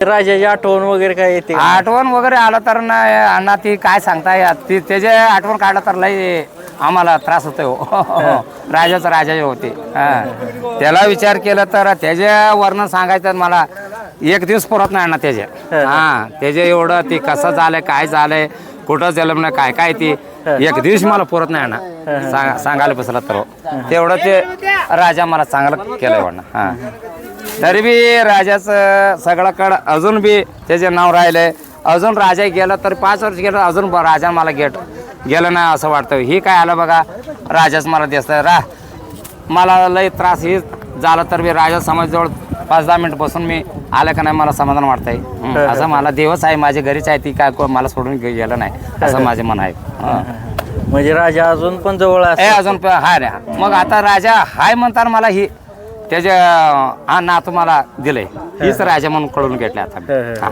राजाची आठवण वगैरे काय येते का? आठवण वगैरे आलं तर ना अण्णा ती काय सांगता ती त्याचे आठवण काढलं तर लई आम्हाला त्रास होतोय हो. राजाच राजा होते. हा. त्याला विचार केला तर त्याचे वर्णन सांगायचं तर मला एक दिवस पुरत नाही अण्णा त्याचे हा त्याचे एवढं ती कसं झालंय काय झालंय कुठं जन्म काय काय ती एक दिवस मला पुरत नाही अण्णा. सांगायला बसला तर. हो. तेवढं ते राजा मला चांगलं केलंय म्हणणं हा. तरी बी राजाचं सगळ्याकडं अजून बी त्याचे नाव राहिलंय अजून राजा गेला तर पाच वर्ष गेलं अजून राजा मला गेट गेलं नाही असं वाटतं. ही काय आलं बघा राजाच मला दिसतं रा मला लय त्रास ही झाला तर मी राजा समाजजवळ पाच दहा मिनिट बसून मी आलं का नाही मला समाधान वाटतंय. हं, असं मला देवच आहे माझ्या घरीच आहे ती काय मला सोडून गेलं नाही असं माझे मन आहे. म्हणजे राजा अजून पण जवळ असतो अजून प- हाय रे मग आता राजा हाय म्हणताना मला ही त्याच्या हा नातू मला दिलंय. हीच राजा म्हणून कळून घेतले आता हा.